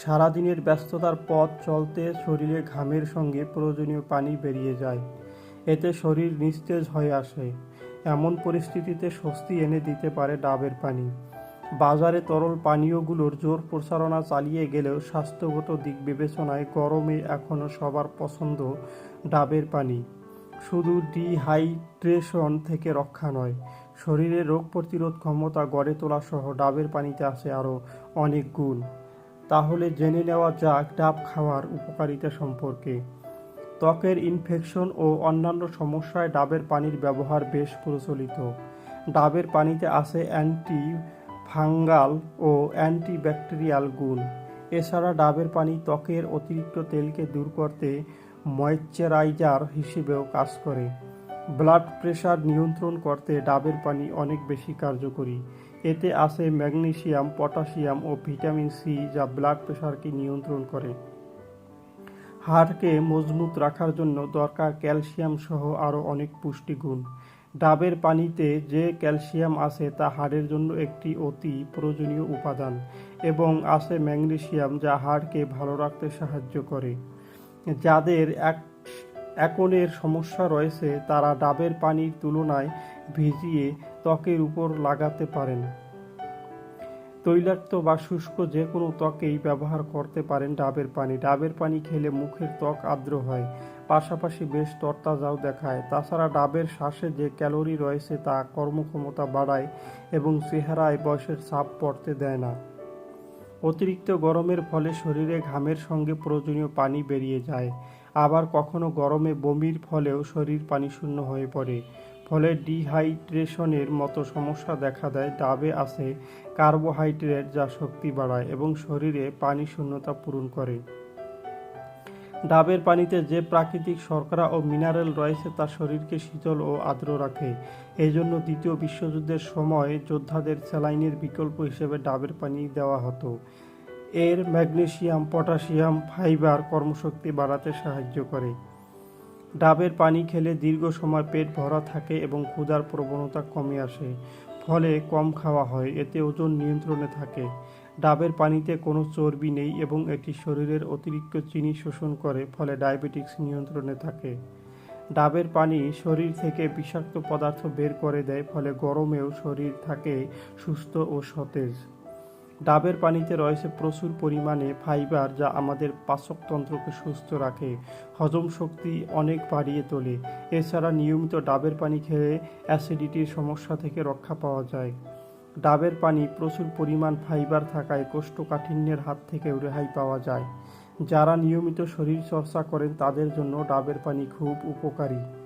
সারাদিনের ব্যস্ততার পথ চলতে শরীরে ঘামের সঙ্গে প্রয়োজনীয় পানি বেরিয়ে যায়। এতে শরীর নিস্তেজ হয়ে আসে। এমন পরিস্থিতিতে স্বস্তি এনে দিতে পারে ডাবের পানি। বাজারে তরল পানীয়গুলোর জোর প্রচারণা চালিয়ে গেলেও স্বাস্থ্যগত দিক বিবেচনায় গরমে এখনও সবার পছন্দ ডাবের পানি। শুধু ডিহাইড্রেশন থেকে রক্ষা নয়, শরীরে রোগ প্রতিরোধ ক্ষমতা গড়ে তোলা সহ ডাবের পানিতে আছে আরও অনেক গুণ। তাহলে জেনে নেওয়া যাক ডাব খাওয়ার উপকারিতা সম্পর্কে। ত্বকের ইনফেকশন ও অন্যান্য সমস্যায় ডাবের পানির ব্যবহার বেশ প্রচলিত। ডাবের পানিতে আছে অ্যান্টি ফাঙ্গাল ও অ্যান্টিব্যাকটেরিয়াল গুণ। এছাড়া ডাবের পানি ত্বকের অতিরিক্ত তেলকে দূর করতে ময়েশ্চারাইজার হিসেবেও কাজ করে। ব্লাড প্রেশার নিয়ন্ত্রণ করতে ডাবের পানি অনেক বেশি কার্যকরী। এতে আছে ম্যাগনেসিয়াম পটাশিয়াম ও ভিটামিন সি যা ব্লাড প্রেশারকে নিয়ন্ত্রণ করে। হাড়কে মজবুত রাখার জন্য দরকার ক্যালসিয়াম সহ আরও অনেক পুষ্টিগুণ। ডাবের পানিতে যে ক্যালসিয়াম আছে তা হাড়ের জন্য একটি অতি প্রয়োজনীয় উপাদান এবং আছে ম্যাগনেসিয়াম যা হাড়কে ভালো রাখতে সাহায্য করে। যাদের এক একনের সমস্যা রয়েছে, তারা ডাবের পানির তুলনায় ভিজিয়ে ত্বকের উপর লাগাতে পারেন। তৈলাক্ত বা শুষ্ক যে কোনো ত্বকেই ব্যবহার করতে পারেন ডাবের পানি। ডাবের পানি খেলে মুখের ত্বক আর্দ্র হয়, পাশাপাশি বেশ তরতাজাও দেখায়। তাছাড়া ডাবের শ্বাসে যে ক্যালোরি রয়েছে তা কর্মক্ষমতা বাড়ায় এবং চেহারায় বয়সের ছাপ পড়তে দেয় না। অতিরিক্ত গরমের ফলে শরীরে ঘামের সঙ্গে প্রয়োজনীয় পানি বেরিয়ে যায়। আবার কখনো গরমে বমির ফলেও শরীর পানিশূন্য হয়ে পড়ে। ফলে ডিহাইড্রেশনের মতো সমস্যা দেখা দেয়, ডাবে আছে কার্বোহাইড্রেট যা শক্তি বাড়ায় এবং শরীরে পানি শূন্যতা পূরণ করে। ডাবের পানিতে যে প্রাকৃতিক শর্করা ও মিনারেল রয়েছে তা শরীরকে শীতল ও আর্দ্র রাখে। এই জন্য দ্বিতীয় বিশ্বযুদ্ধের সময় যোদ্ধাদের স্যালাইনের বিকল্প হিসেবে ডাবের পানি দেওয়া হতো। এর ম্যাগনেসিয়াম পটাশিয়াম ফাইবার কর্মশক্তি বাড়াতে সাহায্য করে। ডাবের পানি খেলে দীর্ঘ সময় পেট ভরা থাকে এবং ক্ষুধার প্রবণতা কমে আসে, ফলে কম খাওয়া হয়, এতে ওজন নিয়ন্ত্রণে থাকে। ডাবের পানিতে কোনো চর্বি নেই এবং এটি শরীরের অতিরিক্ত চিনি শোষণ করে, ফলে ডায়াবেটিক্স নিয়ন্ত্রণে থাকে। ডাবের পানি শরীর থেকে বিষাক্ত পদার্থ বের করে দেয়, ফলে গরমেও শরীর থাকে সুস্থ ও সতেজ। ডাবের পানিতে রয়েছে প্রচুর পরিমাণে ফাইবার যা আমাদের পাচকতন্ত্রকে সুস্থ রাখে, হজম শক্তি অনেক বাড়িয়ে তোলে। এছাড়া নিয়মিত ডাবের পানি খেলে অ্যাসিডিটির সমস্যা থেকে রক্ষা পাওয়া যায়। ডাবের পানি প্রচুর পরিমাণ ফাইবার থাকায় কোষ্ঠকাঠিন্যের হাত থেকে রেহাই পাওয়া যায়। যারা নিয়মিত শরীর চর্চা করেন তাদের জন্য ডাবের পানি খুব উপকারী।